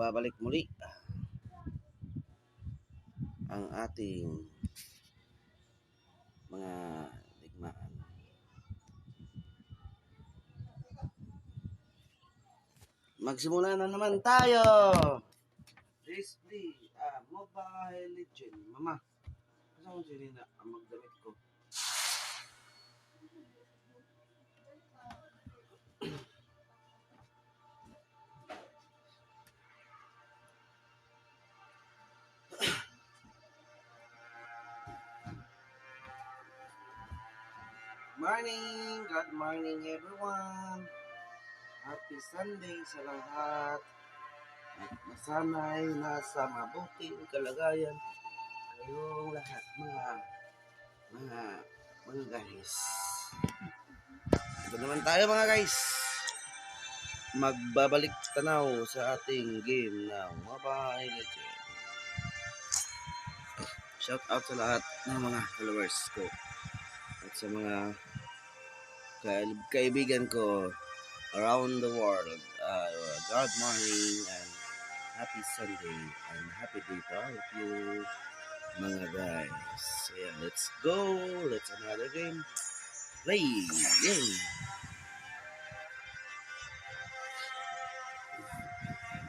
magbabalik muli ang ating mga digmaan. Magsimula na naman tayo! Display, ah, Mobile Legend. Mama, kasama ko sinin na ang magdamit ko. Morning! Good morning everyone! Happy Sunday sa lahat! At masanay nasa mabuting kalagayan kayong lahat mga mga mga guys. Ito naman tayo mga guys. Magbabalik tanaw sa ating game ng Mobile Legends. Shout out sa lahat ng mga followers ko at sa mga kaibigan ko around the world. Uh, good morning and happy Sunday and happy day to all of you mga guys. Yeah, let's go. Let's another game. Play. Yay.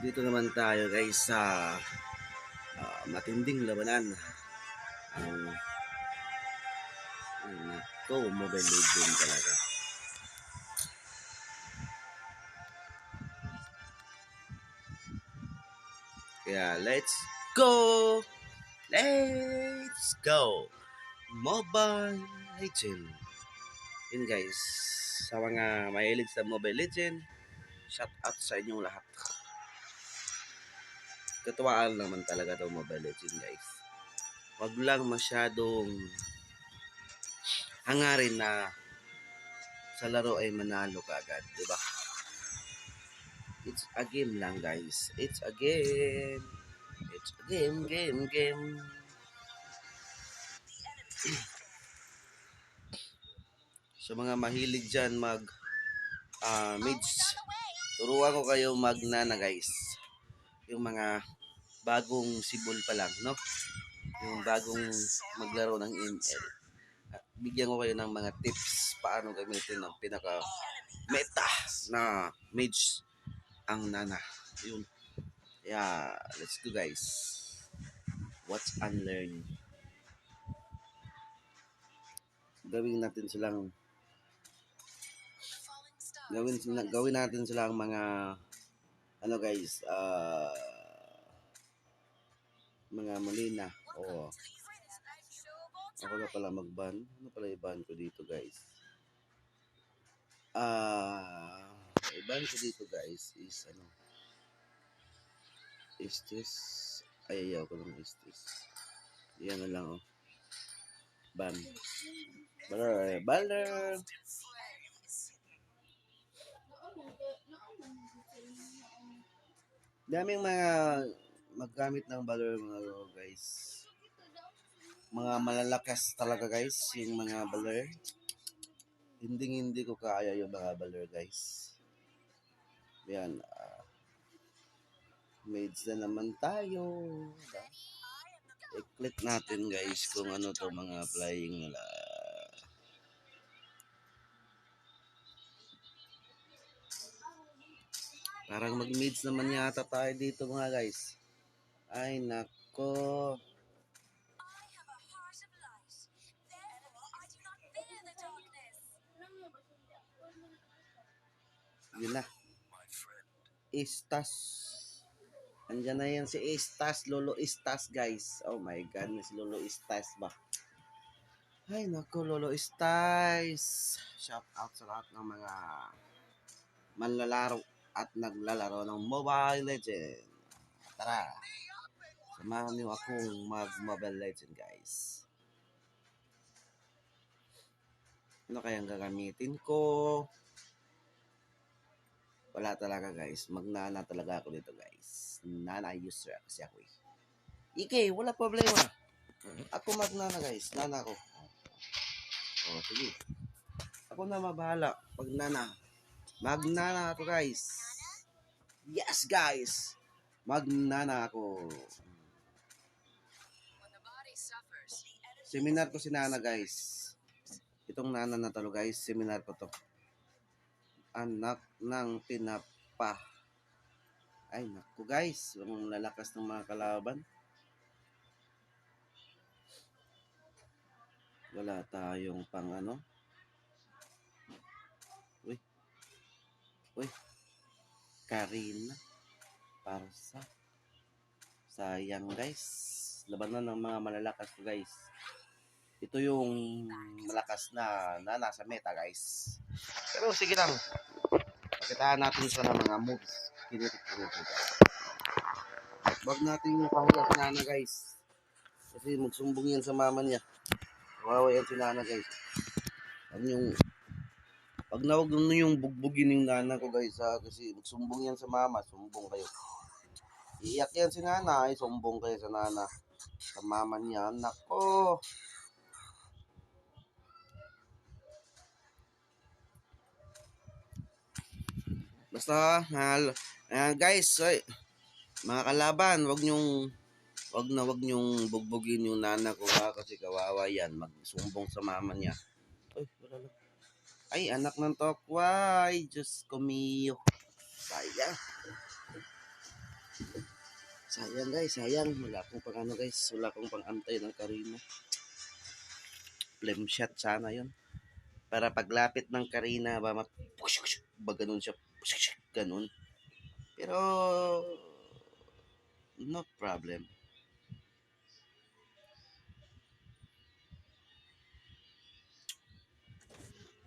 Dito naman tayo guys sa ah, matinding labanan. Ang ang nako, mobile legend talaga. Kaya let's go! Let's go! Mobile Legend. Yun guys, sa mga mahilig sa Mobile Legend, shout out sa inyong lahat. Katuwaan naman talaga to Mobile Legend guys. Wag lang masyadong hangarin na sa laro ay manalo ka agad, di ba? It's a game lang guys. It's a game. It's a game, game, game. so mga mahilig dyan mag uh, mids, turuan ko kayo magnana guys. Yung mga bagong sibol pa lang, no? Yung bagong maglaro ng ML. At bigyan ko kayo ng mga tips paano gamitin ng pinaka meta na mage ang nana. Yun. Yeah, let's go guys. What's unlearn? Gawin natin silang gawin sila, gawin natin silang mga ano guys, uh, mga malina. Oo. Ako na pala mag-ban. Ano pala i-ban ko dito guys? Ah, uh, i-ban ko dito guys is ano is this ay ayaw ko ng is this. Yan na lang oh. Ban. Baler baler daming mga maggamit ng baler mga guys. Mga malalakas talaga guys yung mga baler hindi hindi ko kaya yung mga baler guys yan uh, maids na naman tayo. I-click natin guys kung ano to mga flying nila. Parang mag maids naman yata tayo dito mga guys. Ay nako. Yun na Istas. Andiyan na yan si Istas, Lolo Istas, guys. Oh my goodness, Lolo Istas ba? Ay, naku, Lolo Istas. Shout out sa lahat ng mga manlalaro at naglalaro ng Mobile Legend. Tara, samahan niyo akong mag-Mobile Legend, guys. Ano kayang gagamitin ko? Wala talaga guys. Magnana talaga ako dito guys. Nana user kasi ako eh. Ike, wala problema. Ako magnana guys. Nana ako. Oh, sige. Ako na mabahala. Pag nana. Magnana ako guys. Yes guys. Magnana ako. Seminar ko si Nana guys. Itong Nana na talo guys, seminar ko to. Anak ng tinapa. Ay naku guys, ang lalakas ng mga kalaban. Wala tayong pang ano. Uy. Uy. Karina. Parsa. Sayang guys. Labanan ng mga malalakas guys. Ito yung malakas na, na nasa meta guys. Pero sige lang. Pakitaan natin sa mga moves. Kinitik-kinitik guys. Wag natin yung pahulas nana guys. Kasi magsumbong yan sa mama niya. Kawawa yan si nana guys. Ano yung pag nawag nyo yung bugbugin yung nana ko guys ha, kasi magsumbong yan sa mama, sumbong kayo. Iiyak yan si nana, ay sumbong kayo sa nana. Sa mama niya, nako. Basta, mahal. Ayan, guys, ay, mga kalaban, wag nyong wag na wag nyong bugbugin yung nana ko ha, kasi kawawa yan, magsumbong sa mama niya. Ay, wala lang. Ay, anak ng tokway, Diyos ko mio. Sayang. Sayang guys, sayang. Wala akong pang ano guys, wala akong pang antay ng Karina. Flame shot sana yon Para paglapit ng Karina, ba, mat- ba ganun siya, ganun. Pero, no problem.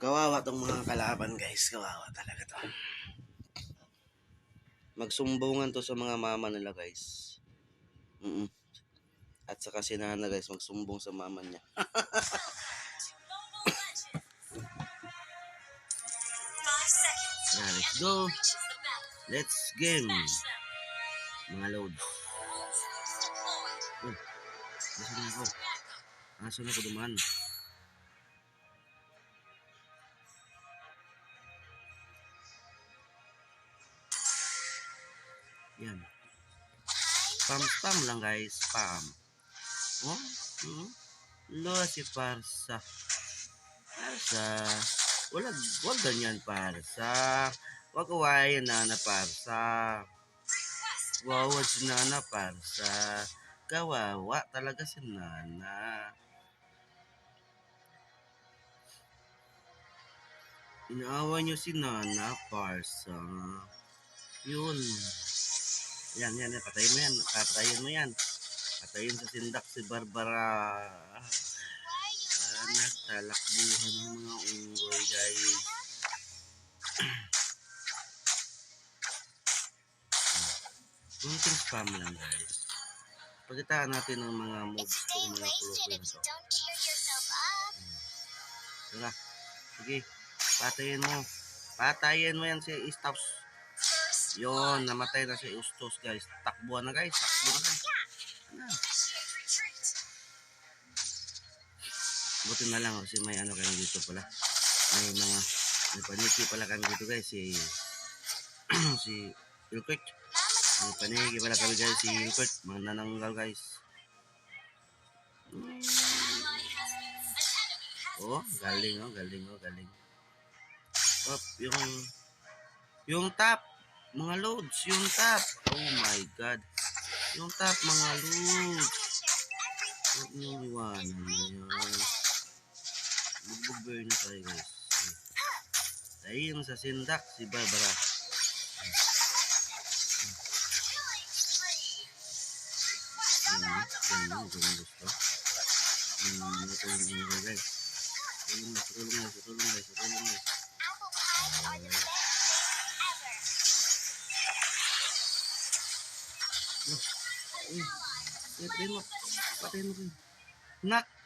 Kawawa tong mga kalaban guys, kawawa talaga to. Magsumbungan to sa mga mama nila guys. Mm At saka si Nana guys, magsumbong sa mama niya. Yeah, let's go. Let's game. Mga load. Oh, Nasaan ako? Nasaan ako dumaan? Yan. Spam-spam lang guys. Spam. Oh? Hmm? Lo si Parsa. Wala, wag ganyan Parsa. Wag kawain na na Parsa. Wawa si Nana Parsa. Kawawa talaga si Nana. Inaawa niyo si Nana Parsa. Yun. Yan, yan, yan. Patayin mo yan. Patayin mo yan. Patayin sa sindak si Barbara. Nagtalakbuhan ng mga unggoy, guys. Kunting spam lang, guys. Pagkitaan natin ng mga moves It's ng staying mga cheer yourself up. Tara. Sige. Patayin mo. Patayin mo yan si Istos. Yon, namatay na si Ustos, guys. Takbuhan na, guys. Takbo na. Ano? Buti na lang kasi may ano kami dito pala. May mga may paniki pala kami dito guys si si Ilkwek. May paniki pala kami guys si Ilkwek. Mga nananggal guys. Oh, galing oh, galing oh, galing. Top, yung yung top, mga loads, yung top. Oh my god. Yung top, mga loads. Huwag niyong iwanan yan. Bugbog na tayo guys. Tayo sa sindak si Barbara. Ganyan, ganyan, ganyan gusto. Hmm, ito yung mga guys. Tulong guys, tulong guys, tulong guys, tulong guys. Patayin mo. Patayin mo. rin.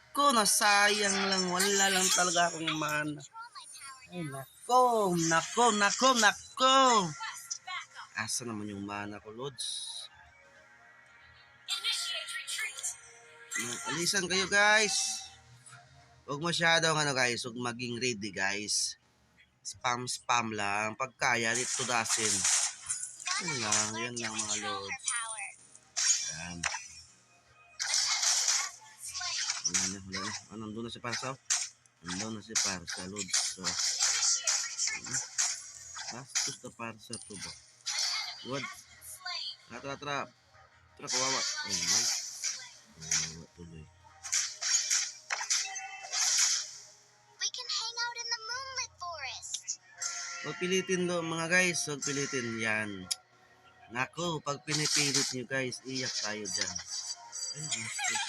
Nako, nasayang lang. Wala lang talaga akong mana. Ay, nako, nako, nako, nako. Asa naman yung mana ko, Lods? Alisan kayo, guys. Huwag masyadong ano, guys. Huwag maging ready, guys. Spam, spam lang. Pag kaya, dito dasin. Yan lang, yan lang mga lods. Yan. Wala na, wala na. Ah, nandun na si Parsa. Nandun na si Parsa, Lods. So, bastos na Parsa to ba? What? Tara, tara, tara. Tara, kawawa. Ay, ay. Kawawa tuloy. Huwag pilitin do, mga guys. Huwag pilitin. Yan. Nako, pag pinipilit nyo guys, iyak tayo dyan. Ay, bastos.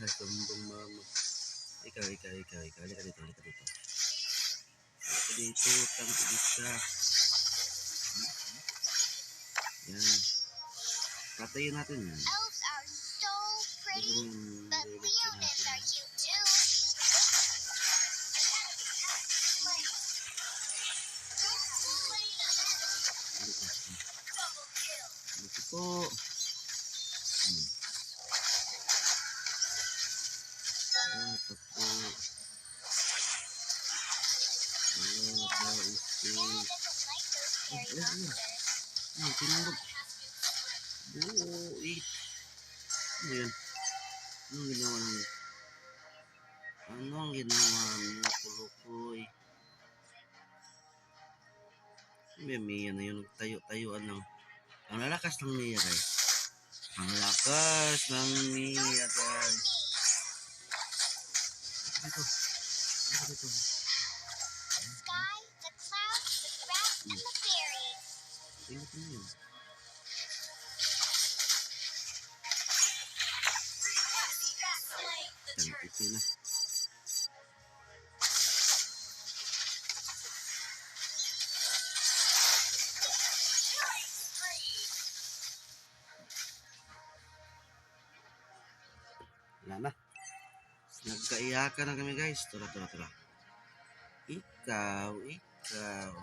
Nakakasumbong mama. Ikaw, ikaw, ikaw, ikaw. Halika dito, halika dito. Halika dito, tangkidit ka. Yan. Patayin natin yan. Elves are so pretty, but Leonids are cute too. Po. Ng guys. Ang lakas ng guys. Dito. Dito, dito. Sky, the clouds, the grass, and the fairies. Tingnan mo Nagkaiyakan na kami guys. Tara, tara, tara. Ikaw, ikaw.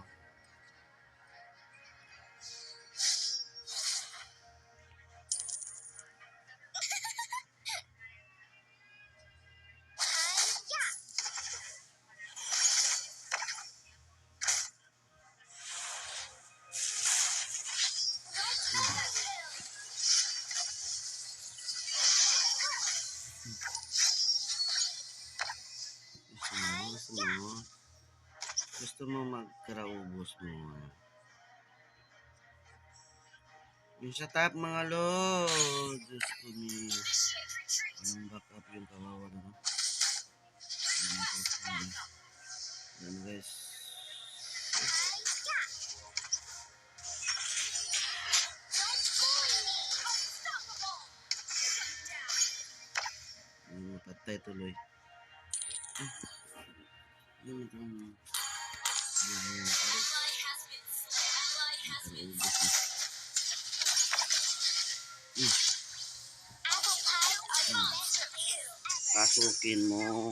Magkaraubos mo. Yung sa top mga lord. Diyos ko ni. Yung back up yung kawawa na. no? Yan po, yan. Yan guys. Yung patay tuloy. Ah. Yung itong. Pasukin mo.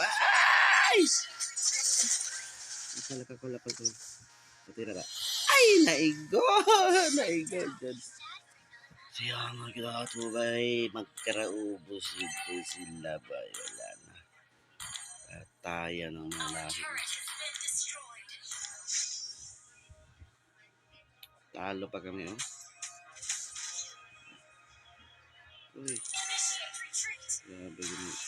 Ay! Akala ka ko lapag ko. Patira ka. Ay, naigo! Naigo dyan. Siya nga kinato kay magkaraubos dito sila ba? Wala na. Pataya ng mga Talo pa kami, oh. Uy, grabe yun.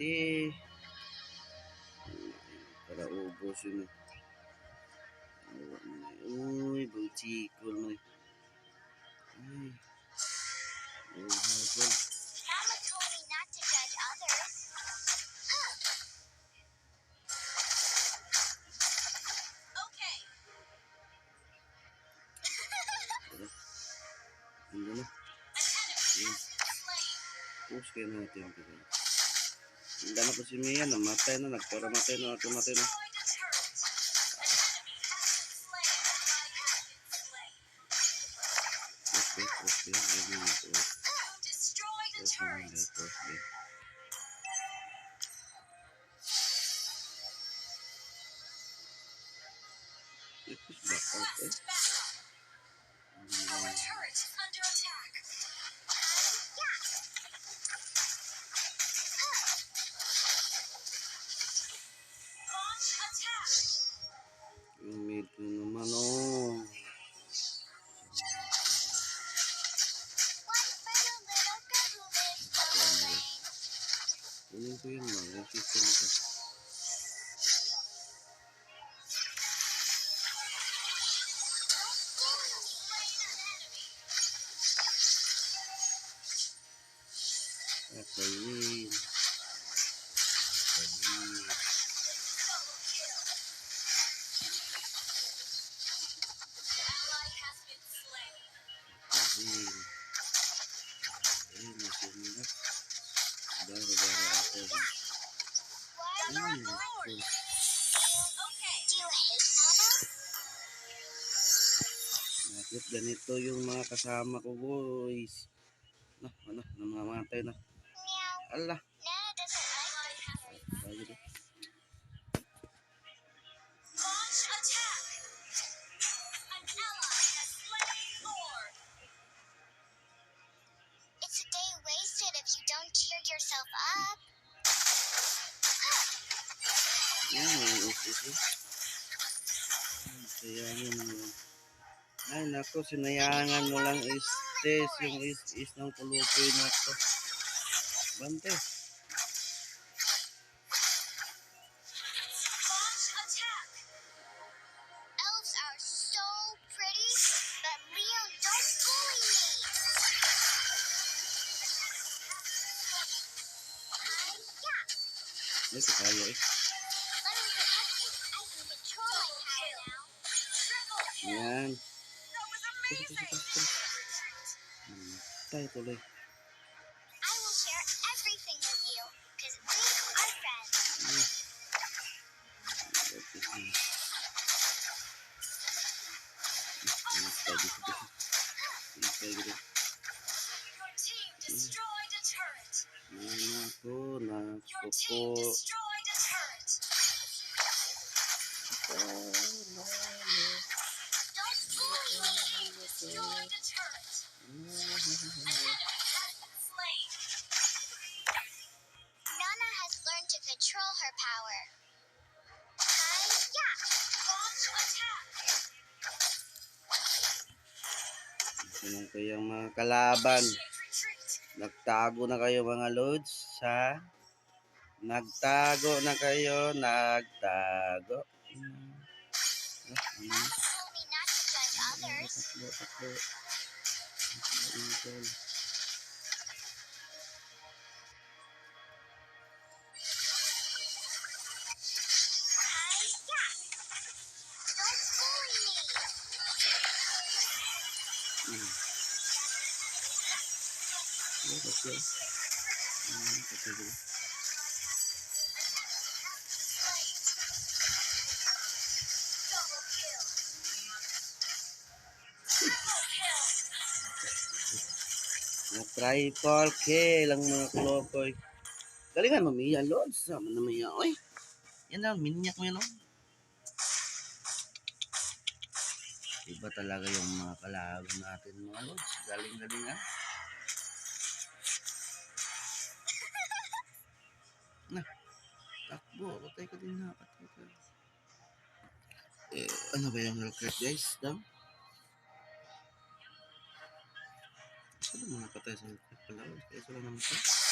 Tangkiti. Para ubos yun eh. Awa mo na eh. Uy, buchikol mo eh. Ay. Ay, hapon. Mama told me not to judge others. Huh. Ano na? Po si Mia, namatay na, nagpara matay na, nagpamatay na. Kunin ko yun, man. Yung system ko. You hate Nana? Bakit ganito yung mga kasama ko, boys? Ano, ano, namamatay na. Meow. Nako, sinayangan mo lang is-is, yung is-is ng kulukoy na to. Bante. Launch attack! Elves was amazing! Hmm, Tayo tuloy. I will share everything with you, because we are friends. Hmm. Ito, hmm. Hmm, tayo dito. Hmm, Destroyed a turret. Slain. Nana has learned to control her power. Hi-ya! Launch attack. Ano kayang mga kalaban? Nagtago na kayo mga lods sa Nagtago na kayo, nagtago. Hmm. Takbo, takbo. Takbo, Intel. Hi-ya! Don't bully me. Hmm. Takbo, takbo. Hmm, takbo. Triple kill ang mga klokoy. Galingan mo, Mia, Lods. Sama na Mia. Oy, yan lang, minyak mo yan, oh. Iba talaga yung mga kalaban natin, mga Lods. Galing-galing, ah. Na, takbo. Patay ka din na. Patay ka. Eh, ano ba yung Hellcat, guys? Daw? Sino mga patay sa Hellcat pala? Kaya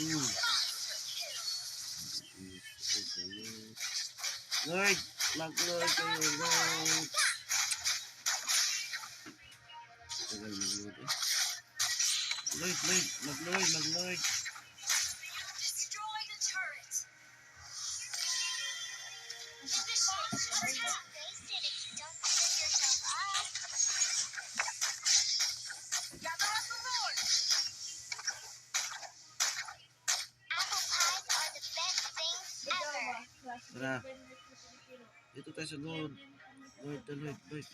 Mm. Lord, mag-Lord kayo, Lord. Tagal mag-Lord. Lord, Lord, mag-Lord, mag-Lord. Lord. Lord, the Lord, Lord.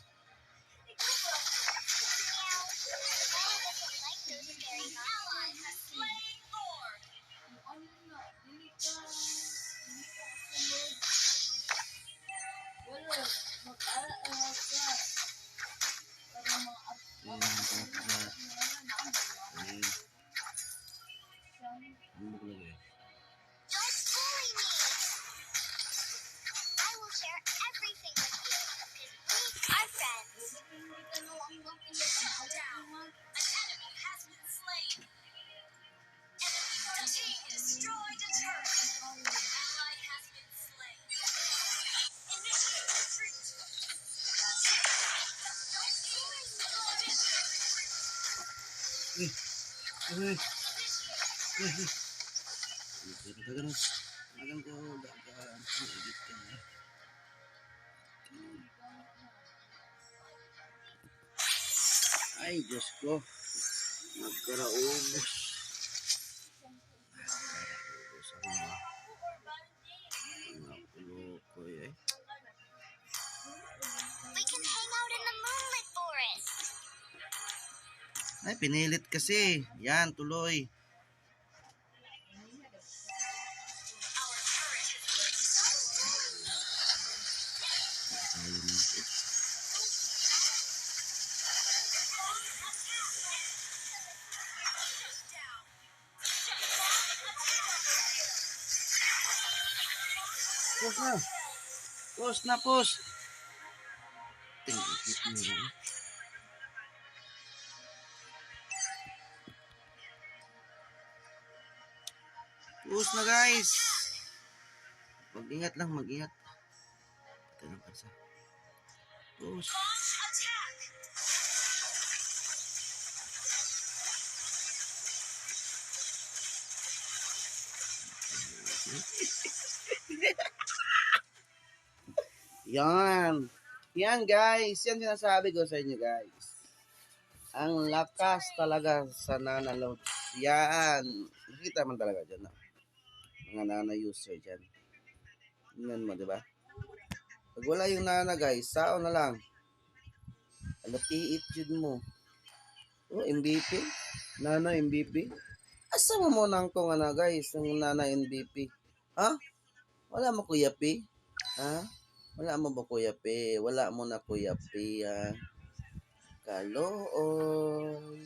Ay, Diyos ko. Nagkaraubos Ay, pinilit kasi. Yan, tuloy. Push na. Push na, push. Tingit Push na, guys. Mag-ingat lang, mag-ingat. Ito lang kansa. Attack. Yan. Yan, guys. Yan sinasabi ko sa inyo, guys. Ang lakas talaga sa Nana Loads. Yan. Nakita man talaga dyan. No? Mga Nana user dyan. Tingnan mo, di ba? Pag wala yung Nana, guys, sao na lang. Alatiit yun mo. Oh, MVP. Nana MVP. Asa mo nang kung ano, guys, ng Nana MVP? Ha? Wala mo Kuya P? Ha? Wala mo ba Kuya P? Wala mo na Kuya P, ha? Kalooy.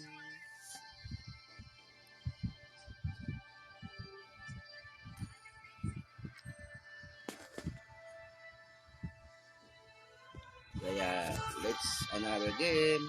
Kaya, let's another game.